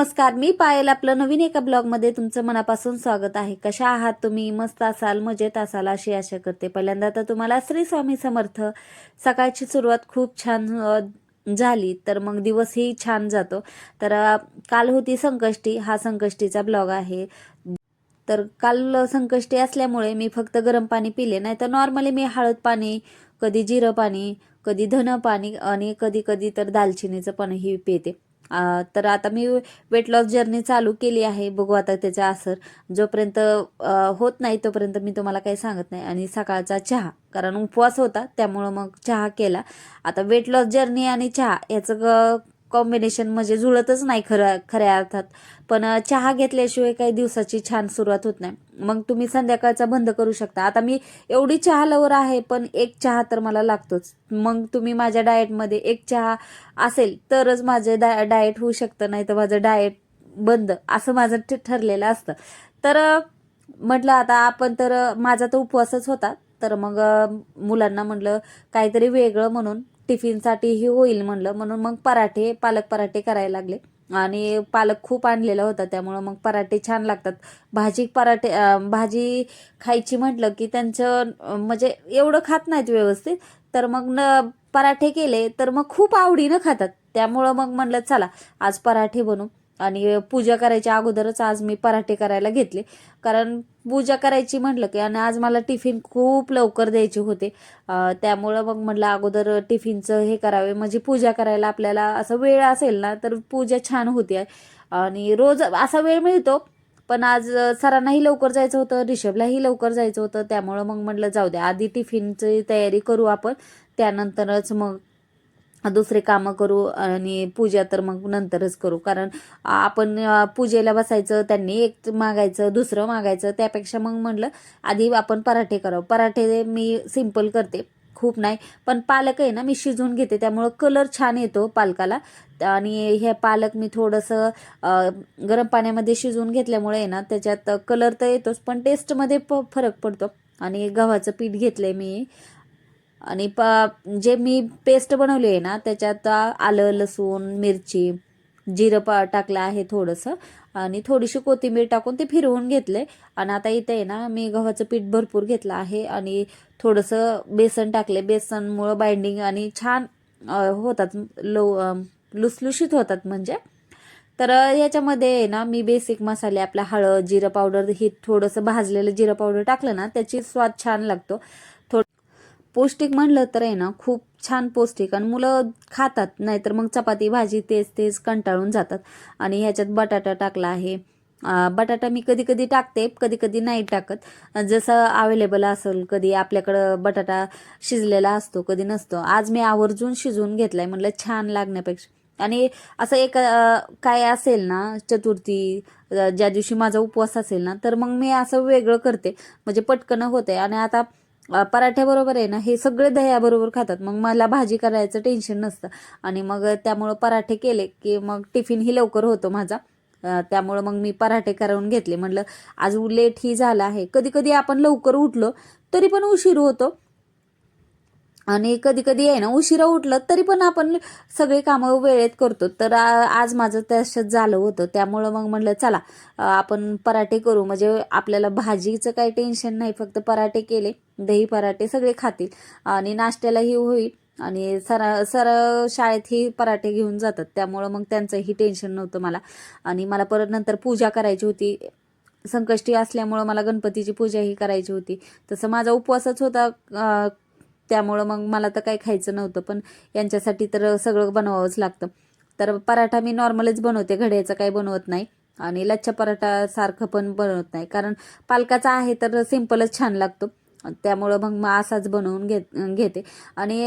नमस्कार मी पायल आपलं नवीन एका ब्लॉगमध्ये तुमचं मनापासून स्वागत आहे. कशा आहात तुम्ही? मस्त असाल मजेत असाल अशी आशा करते. पहिल्यांदा तर तुम्हाला श्री स्वामी समर्थ. सकाळची सुरुवात खूप छान झाली तर मग दिवसही छान जातो. तर काल होती संकष्टी हा संकष्टीचा ब्लॉग आहे. तर काल संकष्टी असल्यामुळे मी फक्त गरम पाणी पिले नाही तर नॉर्मली मी हळद पाणी कधी जिरं पाणी कधी धन पाणी आणि कधी कधी तर दालचिनीचं पाणीही पिते. तर आता मी वेट लॉस जर्नी चालू केली आहे. बघू आता त्याचा असर. जोपर्यंत होत नाही तोपर्यंत मी तुम्हाला काही सांगत नाही. आणि सकाळचा चहा कारण उपवास होता त्यामुळं मग चहा केला. आता वेट लॉस जर्नी आणि चहा याचं कॉम्बिनेशन म्हणजे जुळतच नाही खरं खऱ्या अर्थात. पण चहा घेतल्याशिवाय काही दिवसाची छान सुरुवात होत नाही. मग तुम्ही संध्याकाळचा बंद करू शकता. आता मी एवढी चहा लवर आहे पण एक चहा तर मला लागतोच. मग तुम्ही माझ्या डाएटमध्ये एक चहा असेल तरच माझे डा डाएट होऊ शकतं नाही तर माझं डाएट बंद असं माझं ठ- ठरलेलं असतं. तर म्हटलं आता आपण तर माझा तर उपवासच होता. तर मग मुलांना म्हटलं काहीतरी वेगळं म्हणून टिफिनसाठीही होईल म्हणलं. म्हणून मग पराठे पालक पराठे करायला लागले. आणि पालक खूप आणलेला होता त्यामुळं मग पराठे छान लागतात. भाजी पराठे भाजी खायची म्हटलं की त्यांचं म्हणजे एवढं खात नाहीत व्यवस्थित. तर मग न पराठे केले तर मग खूप आवडीनं खातात. त्यामुळं मग म्हणलं चला आज पराठे बनवू. आणि पूजा करायच्या अगोदरच आज मी पराठे करायला घेतले. कारण पूजा करायची म्हटलं की आणि आज मला टिफिन खूप लवकर द्यायचे होते. त्यामुळं मग म्हटलं अगोदर टिफिनचं हे करावे. म्हणजे पूजा करायला आपल्याला असं वेळ असेल ना तर पूजा छान होते. आणि रोज असा वेळ मिळतो पण आज सरांनाही लवकर जायचं होतं रिषभलाही लवकर जायचं होतं. त्यामुळं मग म्हटलं जाऊ द्या आधी टिफिनची तयारी करू आपण. त्यानंतरच मग दुसरे कामं करू आणि पूजा तर मग नंतरच करू. कारण आपण पूजेला बसायचं त्यांनी एक मागायचं दुसरं मागायचं त्यापेक्षा मग म्हटलं आधी आपण पराठे करावं. पराठे मी सिंपल करते खूप नाही. पण पालक आहे ना मी शिजवून घेते त्यामुळं कलर छान येतो पालकाला. आणि हे पालक मी थोडंसं गरम पाण्यामध्ये शिजवून घेतल्यामुळे आहे ना त्याच्यात कलर तर येतोच पण टेस्टमध्ये प फरक पडतो. आणि गव्हाचं पीठ घेतलं आहे मी. आणि प जे मी पेस्ट बनवली आहे ना त्याच्यात आलं लसूण मिरची जिरं पा टाकलं आहे थोडंसं. आणि थोडीशी कोथिंबीर टाकून ते फिरवून घेतले आणि आता इथे आहे ना मी गव्हाचं पीठ भरपूर घेतलं आहे. आणि थोडंसं बेसन टाकले बेसनमुळं बाइंडिंग आणि छान होतात लो लुसलुशीत होतात म्हणजे. तर याच्यामध्ये आहे ना मी बेसिक मसाले आपला हळद जिरं पावडर हे थोडंसं भाजलेलं जिरं पावडर टाकलं ना त्याची स्वाद छान लागतो. थोडं पौष्टिक म्हणलं तर आहे ना खूप छान पौष्टिक. आणि मुलं खातात नाहीतर मग चपाती भाजी तेच तेच कंटाळून जातात. आणि ह्याच्यात बटाटा टाकला आहे. बटाटा मी कधी कधी टाकते कधी कधी नाही टाकत. जसं अवेलेबल असेल कधी आपल्याकडं बटाटा शिजलेला असतो कधी नसतो. आज मी आवर्जून शिजवून घेतलाय म्हटलं छान लागण्यापेक्षा. आणि असं एक काय असेल ना चतुर्थी ज्या दिवशी माझा उपवास असेल ना तर मग मी असं वेगळं करते. म्हणजे पटकन होते आणि आता पराठ्याबरोबर आहे ना हे सगळे दह्याबरोबर खातात. मग मला भाजी करायचं टेन्शन नसतं. आणि मग त्यामुळं पराठे केले की मग टिफिनही लवकर होतो माझा. त्यामुळं मग मी पराठे करून घेतले. म्हटलं आज लेटही झाला आहे. कधी कधी आपण लवकर उठलो तरी पण उशीर होतो. आणि कधी कधी आहे ना उशिरा उठलं तरी पण आपण सगळी कामं वेळेत करतो. तर आज माझं तसंच झालं होतं. त्यामुळं मग म्हटलं चला आपण पराठे करू. म्हणजे आपल्याला भाजीचं काही टेन्शन नाही फक्त पराठे केले दही पराठे सगळे खातील. आणि नाश्त्यालाही होईल. आणि सरा सर शाळेतही पराठे घेऊन जातात. त्यामुळं मग त्यांचंही टेन्शन नव्हतं मला. आणि मला परत नंतर पूजा करायची होती. संकष्टी असल्यामुळं मला गणपतीची पूजाही करायची होती. तसं माझा उपवासच होता त्यामुळं मग मला तर काही खायचं नव्हतं पण यांच्यासाठी तर सगळं बनवावंच लागतं. तर पराठा मी नॉर्मलच बनवते घड्याचा काही बनवत नाही. आणि लच्छा पराठा सारखं पण बनवत नाही. कारण पालकाचा आहे तर सिंपलच छान लागतो. त्यामुळं मग मग असाच बनवून घेत घेते. आणि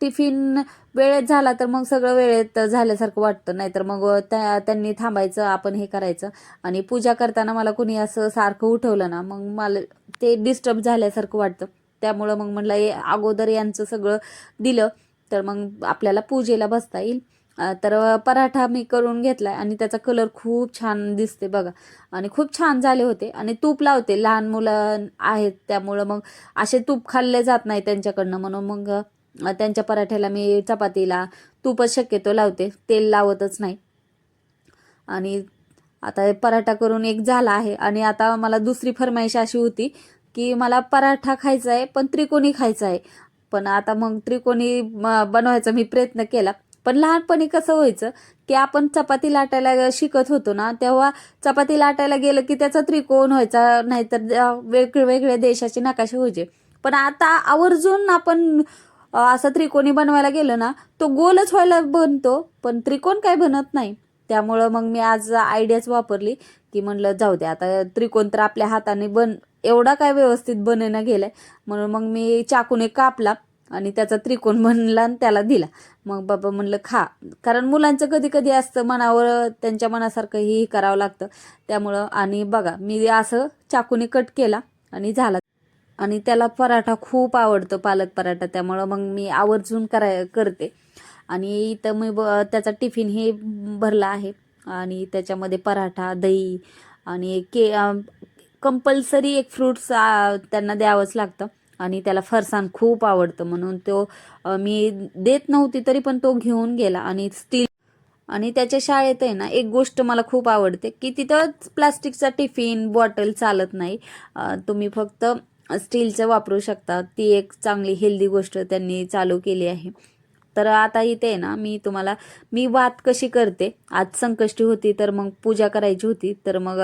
टिफिन वेळेत झाला तर मग सगळं वेळेत झाल्यासारखं वाटतं. नाहीतर मग त्या त्यांनी थांबायचं आपण हे करायचं. आणि पूजा करताना मला कुणी असं सारखं उठवलं ना मग मला ते डिस्टर्ब झाल्यासारखं वाटतं. त्यामुळं मग म्हटलं हे अगोदर यांचं सगळं दिलं तर मग आपल्याला पूजेला बसता येईल. तर पराठा मी करून घेतला आणि त्याचा कलर खूप छान दिसते बघा. आणि खूप छान झाले होते. आणि तूप लावते. लहान मुलं आहेत त्यामुळं मग असे तूप खाल्ले जात नाही त्यांच्याकडनं. म्हणून मग त्यांच्या पराठ्याला मी चपातीला तूपच शक्यतो लावते. तेल लावतच नाही. आणि आता पराठा करून एक झाला आहे. आणि आता मला दुसरी फरमाईश अशी होती की मला पराठा खायचा आहे पण त्रिकोणी खायचा आहे. पण आता मग त्रिकोणी म- बनवायचा मी प्रयत्न केला. पण लहानपणी कसं व्हायचं की आपण चपाती लाटायला शिकत होतो ना तेव्हा चपाती लाटायला गेलं की त्याचा त्रिकोण व्हायचा नाहीतर अं, वेगळे देशाचे नकाशे व्हायचे. पण आता आवर्जून आपण असं त्रिकोणी बनवायला गेलं ना तो गोलच व्हायला बनतो पण त्रिकोण काय बनत नाही. त्यामुळं मग मी आज आयडियाच वापरली की म्हणलं जाऊ दे आता त्रिकोण तर आपल्या हाताने बन एवढा काय व्यवस्थित बनेना गेलाय. म्हणून मग मी चाकूने कापला आणि त्याचा त्रिकोण बनला आणि त्याला दिला. मग बाबा म्हणलं खा. कारण मुलांचं कधी कधी असतं मनावर त्यांच्या मनासारखं हे करावं लागतं. त्यामुळं आणि बघा मी असं चाकूने कट केला आणि झाला. आणि त्याला पराठा खूप आवडतो पालक पराठा. त्यामुळं मग मी आवर्जून कराय करते. आणि इथं मी ब त्याचा टिफिन हे भरला आहे. आणि त्याच्यामध्ये पराठा दही आणि के कंपल्सरी एक फ्रूट्स त्यांना द्यावंच लागतं. आणि त्याला फरसाण खूप आवडतं म्हणून तो मी देत नव्हती तरी पण तो घेऊन गेला. आणि स्टील आणि त्याच्या शाळेत आहे ना एक गोष्ट मला खूप आवडते की तिथं प्लास्टिकचा टिफिन बॉटल चालत नाही. तुम्ही फक्त स्टीलचं वापरू शकता. ती एक चांगली हेल्दी गोष्ट त्यांनी चालू केली आहे. तर आता इथे आहे ना मी तुम्हाला मी वात कशी करते आज संकष्टी होती तर मग पूजा करायची होती तर मग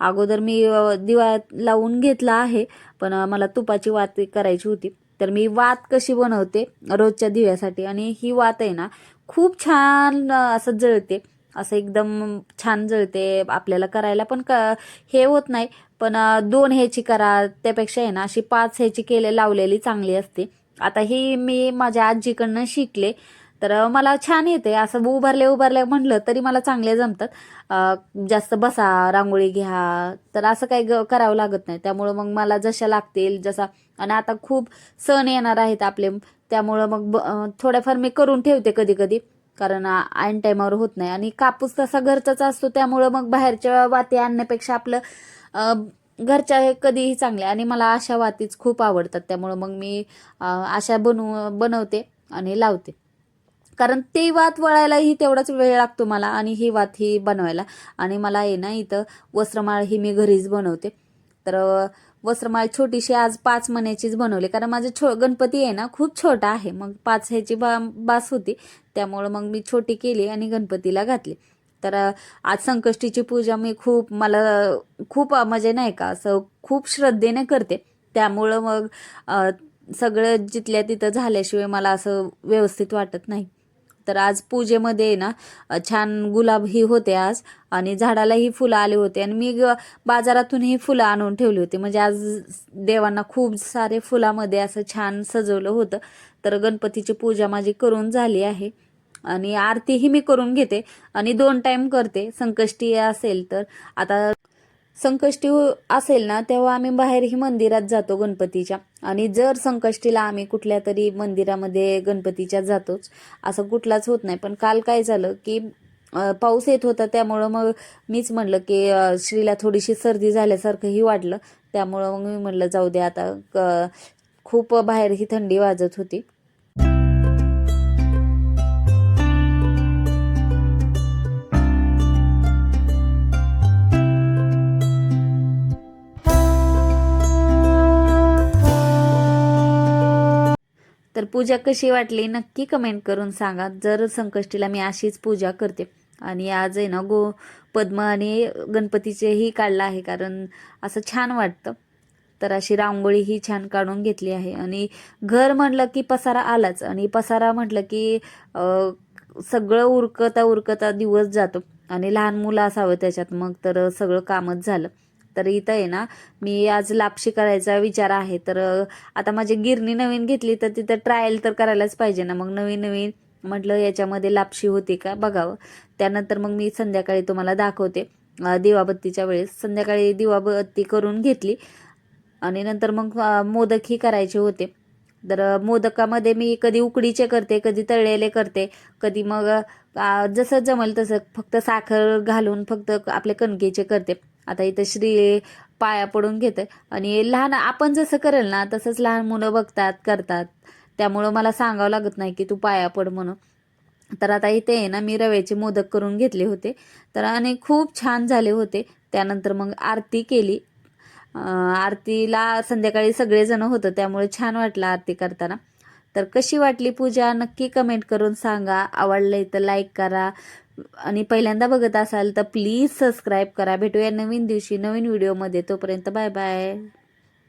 अगोदर मी दिवा लावून घेतला आहे पण मला तुपाची वात करायची होती. तर मी वात कशी बनवते रोजच्या दिव्यासाठी आणि ही वात आहे ना खूप छान असं जळते असं एकदम छान जळते आपल्याला करायला पण क हे होत नाही पण दोन ह्याची करा त्यापेक्षा आहे ना अशी पाच ह्याची केले लावलेली चांगली असते. आता ही मी माझ्या आजीकडनं शिकले. तर मला छान येते असं उभारले उभारले म्हटलं तरी मला चांगले जमतात. जास्त बसा रांगोळी घ्या. तर असं काही ग करावं लागत नाही. त्यामुळं मग मला जशा लागतील जसा आणि आता खूप सण येणार आहेत आपले. त्यामुळं मग ब थोड्याफार मी करून ठेवते कधी कधी कारण ऐन टायमावर होत नाही. आणि कापूस तसा घरचाच असतो. त्यामुळं मग बाहेरच्या वाती आणण्यापेक्षा आपलं घरच्या हे कधीही चांगले आणि मला अशा वातीच खूप आवडतात. त्यामुळं मग मी अशा बनव बनवते आणि लावते. कारण ते वात वळायलाही तेवढाच वेळ लागतो मला आणि ही वात ही बनवायला. आणि मला आहे ना इथं वस्त्रमाळ ही मी घरीच बनवते. तर वस्त्रमाळ छोटीशी आज पाच महिन्याचीच बनवली. कारण माझं छो गणपती आहे ना खूप छोटा आहे. मग पाच ह्याची बा बास होती. त्यामुळं मग मी छोटी केली आणि गणपतीला घातली. तर आज संकष्टीची पूजा मी खूप मला खूप म्हणजे नाही का असं खूप श्रद्धेने करते. त्यामुळं मग सगळं जिथल्या तिथं झाल्याशिवाय मला असं व्यवस्थित वाटत नाही. तर आज पूजेमध्ये ना छान गुलाब ही होते आज आणि झाडालाही फुलं आले होते आणि मी बाजारातूनही फुलं आणून ठेवली होती. म्हणजे आज देवांना खूप सारे फुलामध्ये असं छान सजवलं होतं. तर गणपतीची पूजा माझी करून झाली आहे. आणि आरतीही मी करून घेते आणि दोन टाइम करते. संकष्टी असेल तर. आता संकष्टी असेल ना तेव्हा आम्ही बाहेरही मंदिरात जातो गणपतीच्या. आणि जर संकष्टीला आम्ही कुठल्या तरी मंदिरामध्ये गणपतीच्या जातोच असं कुठलाच होत नाही. पण काल काय झालं की पाऊस येत होता त्यामुळं मग मीच म्हणलं की श्रीला थोडीशी सर्दी झाल्यासारखंही वाटलं. त्यामुळं मग मी म्हणलं जाऊ दे आता क- खूप बाहेर ही थंडी वाजत होती. पूजा कशी वाटली नक्की कमेंट करून सांगा. जर संकष्टीला मी अशीच पूजा करते. आणि आज आहे ना गो पद्म आणि गणपतीचेही काढलं आहे कारण असं छान वाटतं. तर अशी रांगोळी ही छान काढून घेतली आहे. आणि घर म्हटलं की पसारा आलाच. आणि पसारा म्हटलं की सगळं उरकता उरकता दिवस जातो. आणि लहान मुलं असावं त्याच्यात. मग तर सगळं कामच झालं. तर इथं आहे ना मी आज लापशी करायचा विचार आहे. तर आता माझी गिरणी नवीन घेतली तर तिथं ट्रायल तर करायलाच पाहिजे ना. मग नवीन नवीन म्हटलं याच्यामध्ये लापशी होती का बघावं. त्यानंतर मग मी संध्याकाळी तुम्हाला दाखवते. दिवाबत्तीच्या वेळेस संध्याकाळी दिवाबत्ती करून घेतली. आणि नंतर मग मोदकही करायचे होते. तर मोदकामध्ये मी कधी उकडीचे करते कधी तळलेले करते. कधी मग जसं जमल तसं फक्त साखर घालून फक्त आपले कणकेचे करते. आता इथं श्री पाया पडून घेते आणि लहान आपण जसं करेल ना तसंच लहान मुलं बघतात करतात. त्यामुळं मला सांगावं लागत नाही की तू पाया पड म्हणून. तर आता इथे आहे ना मी रव्याचे मोदक करून घेतले होते. तर आणि खूप छान झाले होते. त्यानंतर मग आरती केली. आरतीला संध्याकाळी सगळेजण होतं त्यामुळे छान वाटलं आरती करताना. तर कशी वाटली पूजा? नक्की कमेंट करून सांगा. आवडलं तर लाईक करा. आणि पहिल्यांदा बघत असाल तर प्लीज सबस्क्राईब करा. भेटूया नवीन दिवशी नवीन व्हिडिओमध्ये. तोपर्यंत बाय बाय.